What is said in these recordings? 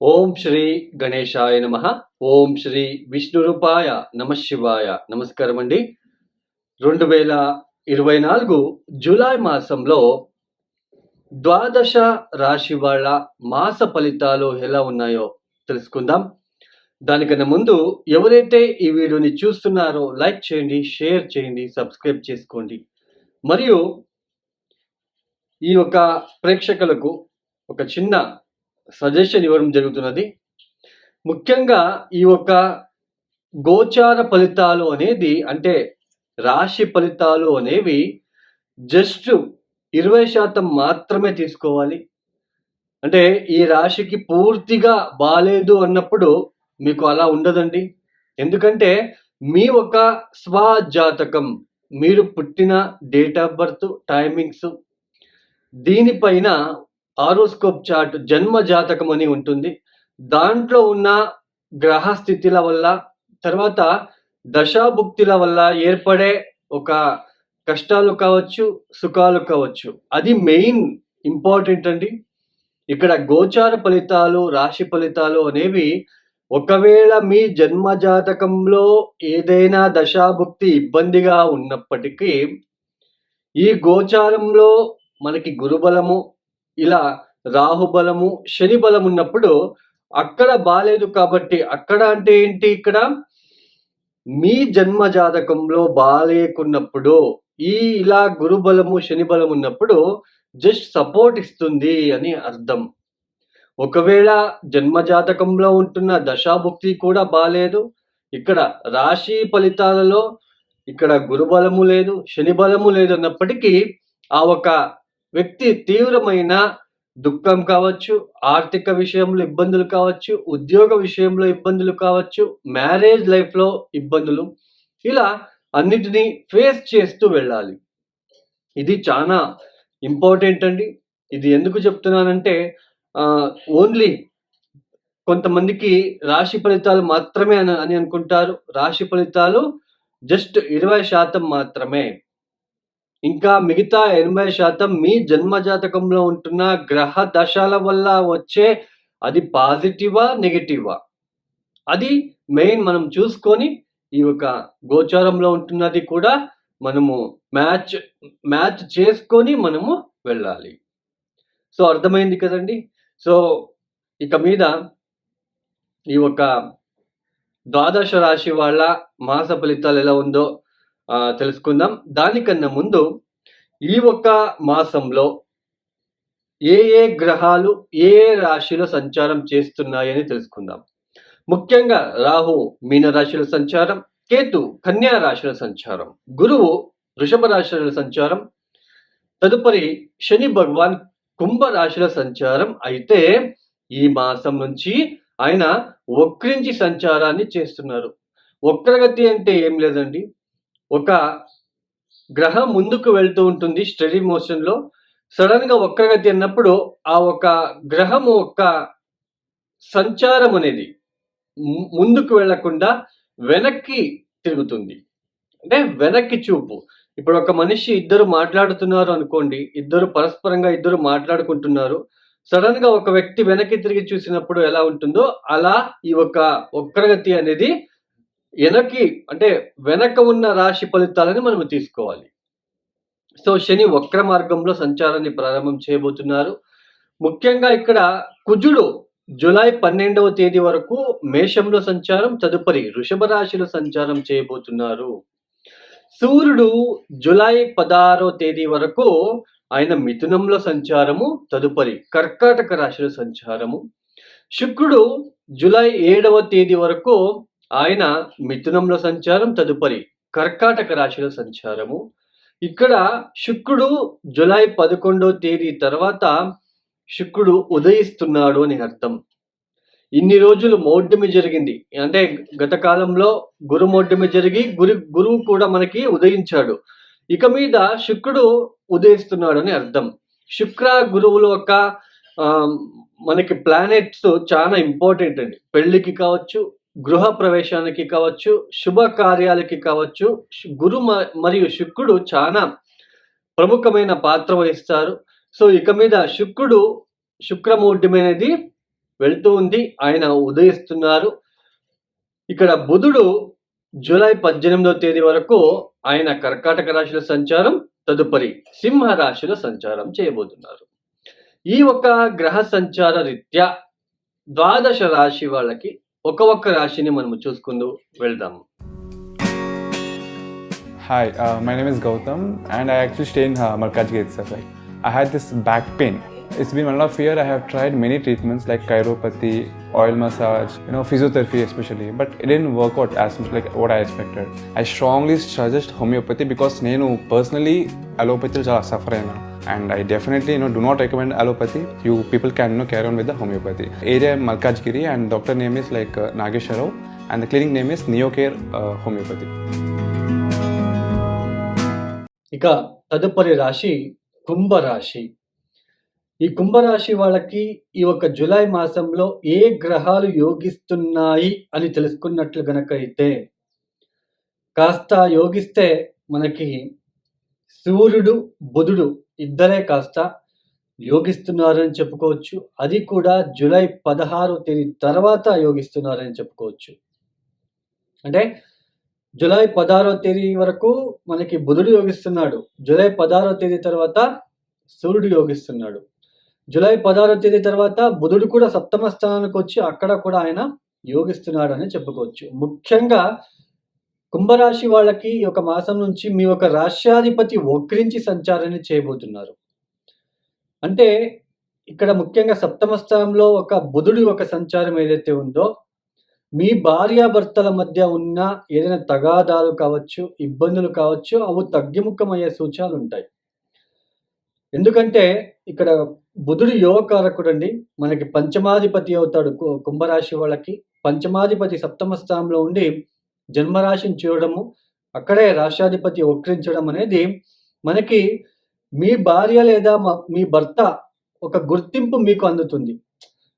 ఓం శ్రీ గణేశాయ నమ. ఓం శ్రీ విష్ణురూపాయ నమ శివాయ. నమస్కారం అండి రెండు వేల ఇరవై నాలుగు జూలై మాసంలో ద్వాదశ రాశి వాళ్ళ మాస ఫలితాలు ఎలా ఉన్నాయో తెలుసుకుందాం. దానికన్నా ముందు ఎవరైతే ఈ వీడియోని చూస్తున్నారో లైక్ చేయండి షేర్ చేయండి సబ్స్క్రైబ్ చేసుకోండి. మరియు ఈ యొక్క ప్రేక్షకులకు ఒక చిన్న సజెషన్ ఇవ్వడం జరుగుతున్నది. ముఖ్యంగా ఈ యొక్క గోచార ఫలితాలు అనేది అంటే రాశి ఫలితాలు అనేవి జస్ట్ ఇరవై శాతం మాత్రమే తీసుకోవాలి. అంటే ఈ రాశికి పూర్తిగా బాలేదు అన్నప్పుడు మీకు అలా ఉండదండి. ఎందుకంటే మీ ఒక స్వజాతకం మీరు పుట్టిన డేట్ ఆఫ్ బర్త్ టైమింగ్స్ దీనిపైన ఆరోస్కోప్ చార్ట్ జన్మ జాతకం అని ఉంటుంది. దాంట్లో ఉన్న గ్రహ స్థితిల వల్ల తర్వాత దశాభుక్తిల వల్ల ఏర్పడే ఒక కష్టాలు కావచ్చు సుఖాలు కావచ్చు. అది మెయిన్ ఇంపార్టెంట్ అండి. ఇక్కడ గోచార ఫలితాలు రాశి ఫలితాలు అనేవి ఒకవేళ మీ జన్మ జాతకంలో ఏదైనా దశాభుక్తి ఇబ్బందిగా ఉన్నప్పటికీ ఈ గోచారంలో మనకి గురుబలము ఇలా రాహుబలము శని బలం ఉన్నప్పుడు అక్కడ బాలేదు కాబట్టి అక్కడ అంటే ఏంటి ఇక్కడ? మీ జన్మ జాతకంలో బాలేకున్నప్పుడు ఈ ఇలా గురుబలము శని బలం ఉన్నప్పుడు జస్ట్ సపోర్ట్ ఇస్తుంది అని అర్థం. ఒకవేళ జన్మ జాతకంలో ఉంటున్న దశాభుక్తి కూడా బాలేదు ఇక్కడ రాశి ఫలితాలలో ఇక్కడ గురుబలము లేదు శని బలము లేదు అన్నప్పటికీ ఆ ఒక వ్యక్తి తీవ్రమైన దుఃఖం కావచ్చు ఆర్థిక విషయంలో ఇబ్బందులు కావచ్చు ఉద్యోగ విషయంలో ఇబ్బందులు కావచ్చు మ్యారేజ్ లైఫ్లో ఇబ్బందులు ఇలా అన్నిటినీ ఫేస్ చేస్తూ వెళ్ళాలి. ఇది చాలా ఇంపార్టెంట్ అండి. ఇది ఎందుకు చెప్తున్నానంటే ఓన్లీ కొంతమందికి రాశి ఫలితాలు మాత్రమే అని అని అనుకుంటారు. రాశి ఫలితాలు జస్ట్ ఇరవై శాతం మాత్రమే. ఇంకా మిగతా ఎనభై శాతం మీ జన్మ జాతకంలో ఉంటున్న గ్రహ దశల వల్ల వచ్చే అది పాజిటివా నెగిటివా? అది మెయిన్ మనం చూసుకొని ఈ యొక్క గోచారంలో ఉంటున్నది కూడా మనము మ్యాచ్ మ్యాచ్ చేసుకొని మనము వెళ్ళాలి. సో అర్థమైంది కదండి? సో ఇక మీద ఈ యొక్క ద్వాదశ రాశి వాళ్ళ మాస ఫలితాలు ఎలా ఉందో తెలుసుకుందాం. దానికన్నా ముందు ఈ ఒక్క మాసంలో ఏ ఏ గ్రహాలు ఏ ఏ రాశిలో సంచారం చేస్తున్నాయని తెలుసుకుందాం. ముఖ్యంగా రాహు మీన రాశిలో సంచారం కేతు కన్యా రాశుల సంచారం గురువు వృషభ రాశుల సంచారం తదుపరి శని భగవాన్ కుంభ రాశుల సంచారం. అయితే ఈ మాసం నుంచి ఆయన వక్రించి సంచారాన్ని చేస్తున్నారు. వక్రగతి అంటే ఏం లేదండి. ఒక గ్రహం ముందుకు వెళ్తూ ఉంటుంది స్టడీ మోషన్లో సడన్గా వక్రగతి అన్నప్పుడు ఆ ఒక గ్రహము ఒక సంచారం అనేది ముందుకు వెళ్ళకుండా వెనక్కి తిరుగుతుంది. అంటే వెనక్కి చూపు. ఇప్పుడు ఒక మనిషి ఇద్దరు మాట్లాడుతున్నారు అనుకోండి ఇద్దరు పరస్పరంగా ఇద్దరు మాట్లాడుకుంటున్నారు. సడన్గా ఒక వ్యక్తి వెనక్కి తిరిగి చూసినప్పుడు ఎలా ఉంటుందో అలా ఈ ఒక వక్రగతి అనేది వెనక్కి అంటే వెనక ఉన్న రాశి ఫలితాలని మనం తీసుకోవాలి. సో శని వక్ర మార్గంలో సంచారాన్ని ప్రారంభం చేయబోతున్నారు. ముఖ్యంగా ఇక్కడ కుజుడు జూలై పన్నెండవ తేదీ వరకు మేషంలో సంచారం తదుపరి వృషభ రాశిలో సంచారం చేయబోతున్నారు. సూర్యుడు జూలై పదహారో తేదీ వరకు ఆయన మిథునంలో సంచారము తదుపరి కర్కాటక రాశిలో సంచారము. శుక్రుడు జూలై ఏడవ తేదీ వరకు ఆయన మిథునంలో సంచారం తదుపరి కర్కాటక రాశిలో సంచారము. ఇక్కడ శుక్రుడు జూలై పదకొండో తేదీ తర్వాత శుక్రుడు ఉదయిస్తున్నాడు అని అర్థం. ఇన్ని రోజులు మౌఢ్యమి జరిగింది. అంటే గత కాలంలో గురు మౌఢ్యమి జరిగి గురు గురువు కూడా మనకి ఉదయించాడు. ఇక మీద శుక్రుడు ఉదయిస్తున్నాడు అని అర్థం. శుక్ర గురువుల యొక్క మనకి ప్లానెట్స్ చాలా ఇంపార్టెంట్ అండి. పెళ్ళికి కావచ్చు గృహ ప్రవేశానికి కావచ్చు శుభకార్యాలకి కావచ్చు గురు మ- మరియు శుక్రుడు చాలా ప్రముఖమైన పాత్ర వహిస్తారు. సో ఇక మీద శుక్రుడు శుక్రమూర్తి అనేది వెళ్తూ ఉంది ఆయన ఉదయిస్తున్నారు. ఇక్కడ బుధుడు జూలై పద్దెనిమిదవ తేదీ వరకు ఆయన కర్కాటక రాశిలో సంచారం తదుపరి సింహ రాశిలో సంచారం చేయబోతున్నారు. ఈ ఒక గ్రహ సంచార రీత్యా ద్వాదశ రాశి వాళ్ళకి ఒక ఒక్క రాశిని మనం చూసుకుందూ వెళ్దాం. Hi my name is Gautam and I actually stay in Markaz gate sir I had this back pain it's been one of year I have tried many treatments like chiropathy oil massage you know physiotherapy especially but it in workout as much like what I expected I strongly suggest homeopathy because నేను personally అలోపతిలో చాలా suffer అయినా and I definitely no do not recommend allopathy you people can no carry on with the homeopathy area Malkajgiri and doctor name is like Nageswararao and the clinic name is neo care homeopathy ఇక తదుపరి రాశి కుంభరాశి. ఈ కుంభరాశి వాళ్ళకి ఈ ఒక July మాసంలో ఏ గ్రహాలు యోగిస్తున్నాయి అని తెలుసుకున్నట్లు గనక అయితే కాస్త యోగిస్తే మనకి సూర్యుడు బుధుడు ఇద్దరే కాస్త యోగిస్తున్నారని చెప్పుకోవచ్చు. అది కూడా జూలై పదహారు తేదీ తర్వాత యోగిస్తున్నారని చెప్పుకోవచ్చు. అంటే జూలై పదహారో తేదీ వరకు మనకి బుధుడు యోగిస్తున్నాడు. జూలై పదహారో తేదీ తర్వాత సూర్యుడు యోగిస్తున్నాడు. జూలై పదహారో తేదీ తర్వాత బుధుడు కూడా సప్తమ స్థానానికి వచ్చి అక్కడ కూడా ఆయన యోగిస్తున్నాడు అని చెప్పుకోవచ్చు. ముఖ్యంగా కుంభరాశి వాళ్ళకి ఈ ఒక మాసం నుంచి మీ ఒక రాష్ట్రాధిపతి వక్రించి సంచారాన్ని చేయబోతున్నారు. అంటే ఇక్కడ ముఖ్యంగా సప్తమ స్థానంలో ఒక బుధుడి ఒక సంచారం ఏదైతే ఉందో మీ భార్యాభర్తల మధ్య ఉన్న ఏదైనా తగాదాలు కావచ్చు ఇబ్బందులు కావచ్చు అవి తగ్గిముఖమయ్యే సూచనలు ఉంటాయి. ఎందుకంటే ఇక్కడ బుధుడు యోగకారకుడు అండి మనకి పంచమాధిపతి అవుతాడు కు- కుంభరాశి వాళ్ళకి. పంచమాధిపతి సప్తమ స్థానంలో ఉండి జన్మరాశిని చూడడము అక్కడే రాష్ట్రాధిపతి వక్రించడం అనేది మనకి మీ భార్య లేదా మీ భర్త ఒక గుర్తింపు మీకు అందుతుంది.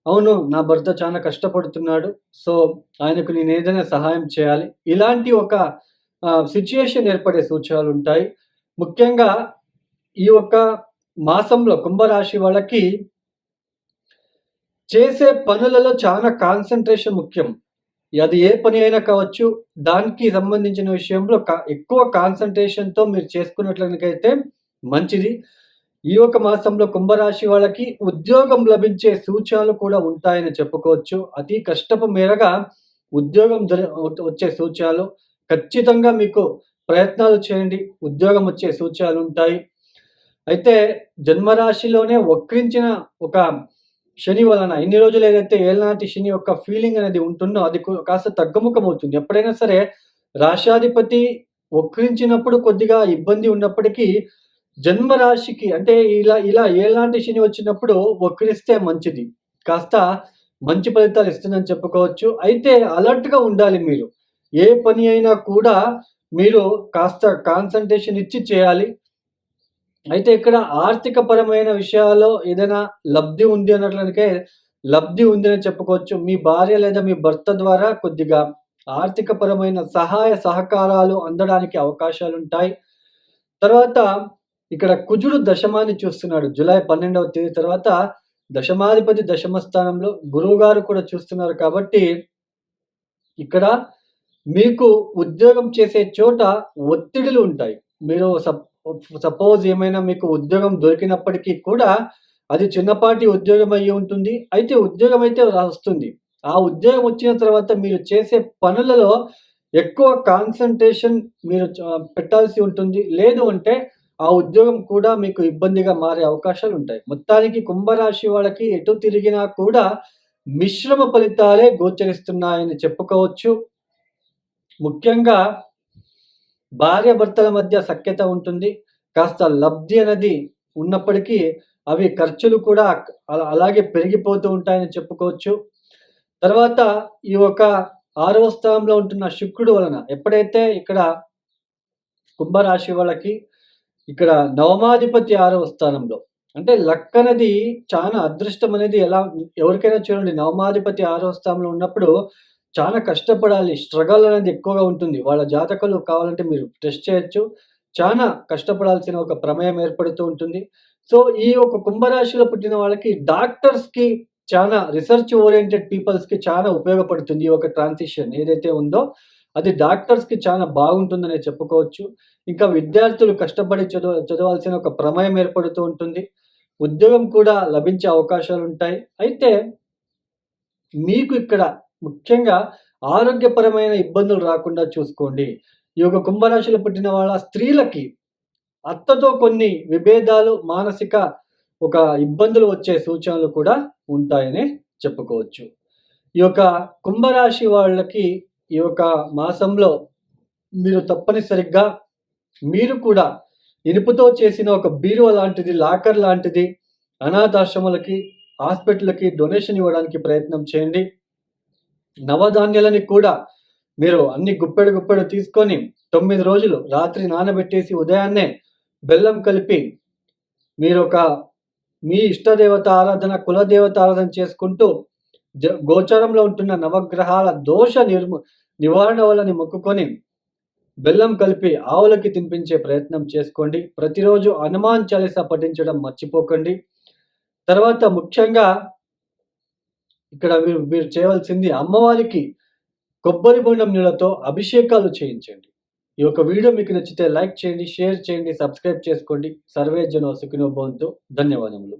అవును నా భర్త చాలా కష్టపడుతున్నాడు సో ఆయనకు నేను ఏదైనా సహాయం చేయాలి. ఇలాంటి ఒక సిచ్యుయేషన్ ఏర్పడే సూచనలు ఉంటాయి. ముఖ్యంగా ఈ యొక్క మాసంలో కుంభరాశి వాళ్ళకి చేసే పనులలో చాలా కాన్సన్ట్రేషన్ ముఖ్యం. అది ఏ పని అయినా కావచ్చు దానికి సంబంధించిన విషయంలో కా- ఎక్కువ కాన్సన్ట్రేషన్తో మీరు చేసుకున్నట్లయితే మంచిది. ఈ ఒక మాసంలో కుంభరాశి వాళ్ళకి ఉద్యోగం లభించే సూచనలు కూడా ఉంటాయని చెప్పుకోవచ్చు. అతి కష్టపు మేరగా ఉద్యోగం వచ్చే సూచనలు. ఖచ్చితంగా మీకు ప్రయత్నాలు చేయండి. ఉద్యోగం వచ్చే సూచనలు ఉంటాయి. అయితే జన్మరాశిలోనే వక్రించిన ఒక శని వలన ఎన్ని రోజులు ఏదైతే ఏళ్ళనాటి శని యొక్క ఫీలింగ్ అనేది ఉంటుందో అది కాస్త తగ్గుముఖం అవుతుంది ఎప్పుడైనా సరే రాశాధిపతి వక్రించినప్పుడు కొద్దిగా ఇబ్బంది ఉన్నప్పటికీ జన్మరాశికి అంటే ఇలా ఇలా ఏలాంటి శని వచ్చినప్పుడు వక్రిస్తే మంచిది. కాస్త మంచి ఫలితాలు ఇస్తుందని చెప్పుకోవచ్చు. అయితే అలర్ట్గా ఉండాలి మీరు. ఏ పని అయినా కూడా మీరు కాస్త కాన్సన్ట్రేషన్ ఇచ్చి చేయాలి. అయితే ఇక్కడ ఆర్థిక పరమైన విషయాల్లో ఏదైనా లబ్ధి ఉంది అన్నట్లనికే లబ్ధి ఉంది అని చెప్పుకోవచ్చు. మీ భార్య లేదా మీ భర్త ద్వారా కొద్దిగా ఆర్థిక పరమైన సహాయ సహకారాలు అందడానికి అవకాశాలు ఉంటాయి తర్వాత ఇక్కడ కుజుడు దశమాన్ని చూస్తున్నాడు. జూలై పన్నెండవ తేదీ తర్వాత దశమాధిపతి దశమ స్థానంలో గురువు గారు కూడా చూస్తున్నారు కాబట్టి ఇక్కడ మీకు ఉద్యోగం చేసే చోట ఒత్తిడులు ఉంటాయి మీరు సపోజ్ ఏమైనా మీకు ఉద్యోగం దొరికినప్పటికీ కూడా అది చిన్నపాటి ఉద్యోగం అయ్యి ఉంటుంది. అయితే ఉద్యోగం అయితే వస్తుంది. ఆ ఉద్యోగం వచ్చిన తర్వాత మీరు చేసే పనులలో ఎక్కువ కాన్సన్ట్రేషన్ మీరు పెట్టాల్సి ఉంటుంది. లేదు అంటే ఆ ఉద్యోగం కూడా మీకు ఇబ్బందిగా మారే అవకాశాలు ఉంటాయి. మొత్తానికి కుంభరాశి వాళ్ళకి ఎటు తిరిగినా కూడా మిశ్రమ ఫలితాలే గోచరిస్తున్నాయని చెప్పుకోవచ్చు. ముఖ్యంగా భార్య భర్తల మధ్య సఖ్యత ఉంటుంది. కాస్త లబ్ధి అనేది ఉన్నప్పటికీ అవి ఖర్చులు కూడా అలా- అలాగే పెరిగిపోతూ ఉంటాయని చెప్పుకోవచ్చు. తర్వాత ఈ యొక్క ఆరవ స్థానంలో ఉంటున్న శుక్రుడు వలన ఎప్పుడైతే ఇక్కడ కుంభరాశి వాళ్ళకి ఇక్కడ నవమాధిపతి ఆరవ స్థానంలో అంటే లక్ అనేది చాలా అదృష్టం అనేది ఎలా ఎవరికైనా చూడండి నవమాధిపతి ఆరవ స్థానంలో ఉన్నప్పుడు చాలా కష్టపడాలి. స్ట్రగల్ అనేది ఎక్కువగా ఉంటుంది. వాళ్ళ జాతకాలు కావాలంటే మీరు టెస్ట్ చేయొచ్చు. చాలా కష్టపడాల్సిన ఒక ప్రమేయం ఏర్పడుతూ ఉంటుంది. సో ఈ ఒక కుంభరాశిలో పుట్టిన వాళ్ళకి డాక్టర్స్కి చాలా రీసెర్చ్ ఓరియంటెడ్ పీపుల్స్కి చాలా ఉపయోగపడుతుంది ఈ ఒక ట్రాన్సిషన్ ఏదైతే ఉందో. అది డాక్టర్స్కి చాలా బాగుంటుందనే చెప్పుకోవచ్చు. ఇంకా విద్యార్థులు కష్టపడి చదువు చదవాల్సిన ఒక ప్రమేయం ఏర్పడుతూ ఉంటుంది. ఉద్యోగం కూడా లభించే అవకాశాలు ఉంటాయి అయితే మీకు ఇక్కడ ముఖ్యంగా ఆరోగ్యపరమైన ఇబ్బందులు రాకుండా చూసుకోండి. ఈ యొక్క కుంభరాశిలో పుట్టిన వాళ్ళ స్త్రీలకి అత్తతో కొన్ని విభేదాలు మానసిక ఒక ఇబ్బందులు వచ్చే సూచనలు కూడా ఉంటాయని చెప్పుకోవచ్చు. ఈ యొక్క కుంభరాశి వాళ్ళకి ఈ యొక్క మాసంలో మీరు తప్పనిసరిగా మీరు కూడా ఇనుపుతో చేసిన ఒక బీరువ లాంటిది లాకర్ లాంటిది అనాథాశ్రమాలకి హాస్పిటల్కి డొనేషన్ ఇవ్వడానికి ప్రయత్నం చేయండి. నవధాన్యాలని కూడా మీరు అన్ని గుప్పెడు గుప్పెడు తీసుకొని తొమ్మిది రోజులు రాత్రి నానబెట్టేసి ఉదయాన్నే బెల్లం కలిపి మీరు ఒక మీ ఇష్టదేవత ఆరాధన కులదేవత ఆరాధన చేసుకుంటూ జ గోచరంలో ఉంటున్న నవగ్రహాల దోష నిర్ము నివారణ వలని మొక్కుకొని బెల్లం కలిపి ఆవులకి తినిపించే ప్రయత్నం చేసుకోండి. ప్రతిరోజు హనుమాన్ చాలీసా పఠించడం మర్చిపోకండి. తర్వాత ముఖ్యంగా ఇక్కడ మీరు మీరు చేయవలసింది అమ్మవారికి కొబ్బరి బొండం నీళ్ళతో అభిషేకాలు చేయించండి. ఈ యొక్క వీడియో మీకు నచ్చితే లైక్ చేయండి షేర్ చేయండి సబ్స్క్రైబ్ చేసుకోండి. సర్వే జనో సుఖినో భవంతు. ధన్యవాదములు.